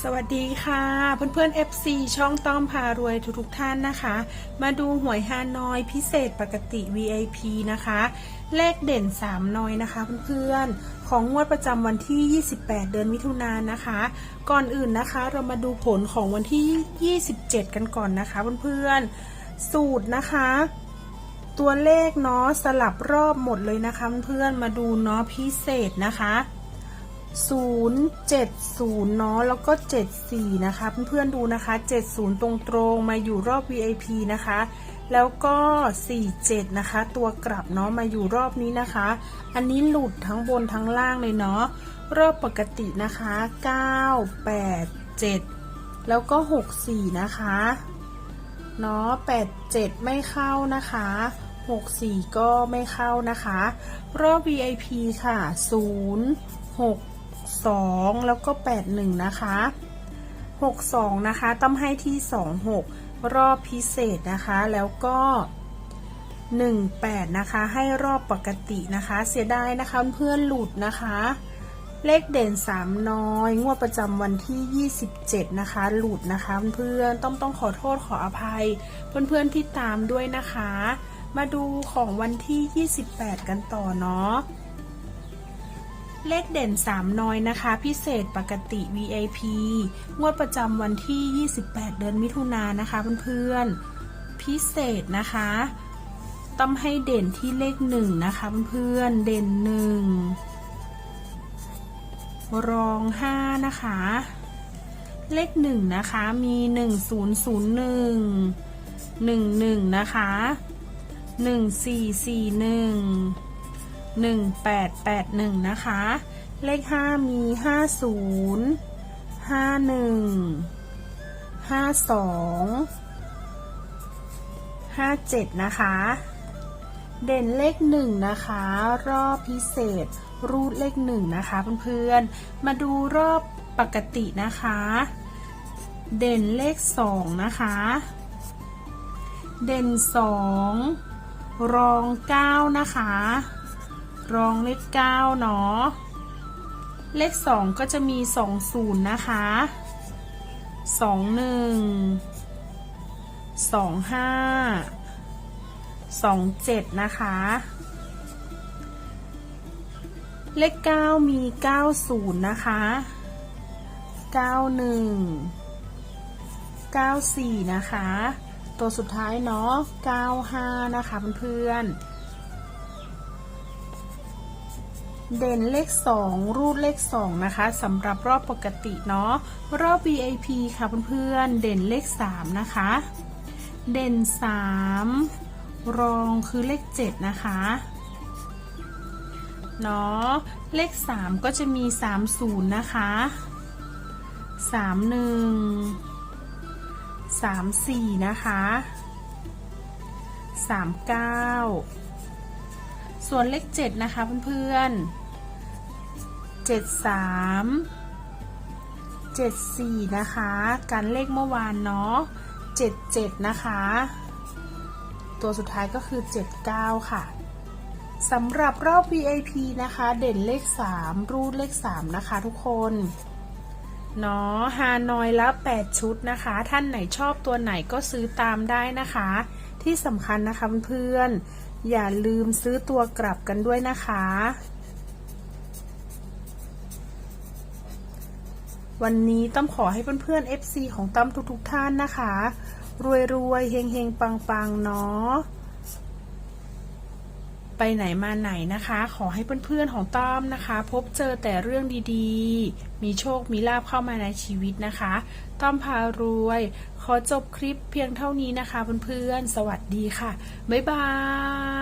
สวัสดีค่ะเพื่อนๆ FC ช่องต้อมพารวยทุกๆท่านนะคะ มาดูหวยฮานอยพิเศษปกติ VIP นะคะ เลขเด่น 3น้อยนะคะเพื่อนๆ ของงวดประจำวันที่ 28 เดือนมิถุนายนนะคะ ก่อนอื่นนะคะเรามาดูผลของวันที่ 27 กันก่อนนะคะเพื่อนๆ สูตรนะคะ ตัวเลขเนาะสลับรอบหมดเลยนะคะเพื่อนๆมาดูเนาะพิเศษนะคะ 070เนาะแล้วก็ 74 นะคะ เพื่อนๆดูนะคะ 70 ตรงๆมาอยู่รอบ VIP นะคะ แล้วก็ 47 นะคะ ตัวกลับเนาะมาอยู่รอบนี้นะคะ อันนี้หลุดทั้งบนทั้งล่างเลยเนาะรอบปกตินะคะ 9 8 7 แล้วก็ 64 นะคะเนาะ87 ไม่เข้านะคะ64 ก็ไม่เข้านะคะ รอบ VIP ค่ะ 0 6 2 แล้วก็ 81 นะคะ 62 นะคะต้องให้ที่ 26 รอบพิเศษนะคะ แล้วก็ 18 นะคะ ให้รอบปกตินะคะ เสียดายนะคะเพื่อนหลุดนะคะ เลขเด่น 3 น้อย งวดประจำวันที่ 27 นะคะ หลุดนะคะเพื่อนต้องต้องขอโทษขออภัย เพื่อนๆที่ตามด้วยนะคะ มาดูของวันที่ 28 กันต่อเนาะ เลขเด่น 3 น้อยนะคะ พิเศษปกติ VIP งวดประจำวันที่ 28 เดือนมิถุนายนนะคะเพื่อนๆ พิเศษนะคะ ต้องให้เด่นที่เลข 1 นะคะเพื่อนๆ เด่น 1 รอง 5 นะคะ เลข 1 นะคะมี 1001 11 นะคะ 1441 1881 นะคะ เลข 5 มี 50 51 52 57 นะคะ เด่นเลข 1 นะคะ รอบพิเศษ รูดเลข 1 นะคะเพื่อนๆ มาดูรอบปกตินะคะ เด่นเลข 2 นะคะ เด่น 2 รอง 9 นะคะ รองเลขเก้าเนาะเลขสองก็จะมีสองศูนย์นะคะสองหนึ่งสองห้าสองเจ็ดนะคะ เลขเก้ามีเก้าศูนย์นะคะเก้าหนึ่งเก้าสี่นะคะ ตัวสุดท้ายเนาะเก้าห้านะคะเพื่อนๆ เด่นเลข 2 รูดเลข 2 นะคะสำหรับรอบปกติเนาะรอบ VIP ค่ะเพื่อนๆเด่นเลข 3 นะคะ เด่น 3 รองคือเลข 7 นะคะเนาะเลข 3 ก็จะมี 30 นะคะ 31 34 นะคะ 39 ส่วนเลข 7 นะคะเพื่อนๆ เจ็ดสามเจ็ดสี่นะคะ การเลขเมื่อวานเนาะเจ็ดเจ็ดนะคะ ตัวสุดท้ายก็คือเจ็ดเก้าค่ะสำหรับรอบ VIP นะคะ เด่นเลขสามรูดเลขสามนะคะทุกคนเนาะฮานอยละ 8 ชุดนะคะ ท่านไหนชอบตัวไหนก็ซื้อตามได้นะคะ ที่สำคัญนะคะเพื่อนๆอย่าลืมซื้อตัวกลับกันด้วยนะคะ วันนี้ต้องขอให้เพื่อนๆ FC ของตั้มทุกๆท่านนะคะ รวยๆเฮงๆ ปังๆ เนาะไปไหนมาไหนนะคะ ขอให้เพื่อนๆของตั้มนะคะ พบเจอแต่เรื่องดีๆ มีโชคมีลาภเข้ามาในชีวิตนะคะ ต้อมพารวย ขอจบคลิปเพียงเท่านี้นะคะเพื่อนๆ สวัสดีค่ะ บ๊ายบาย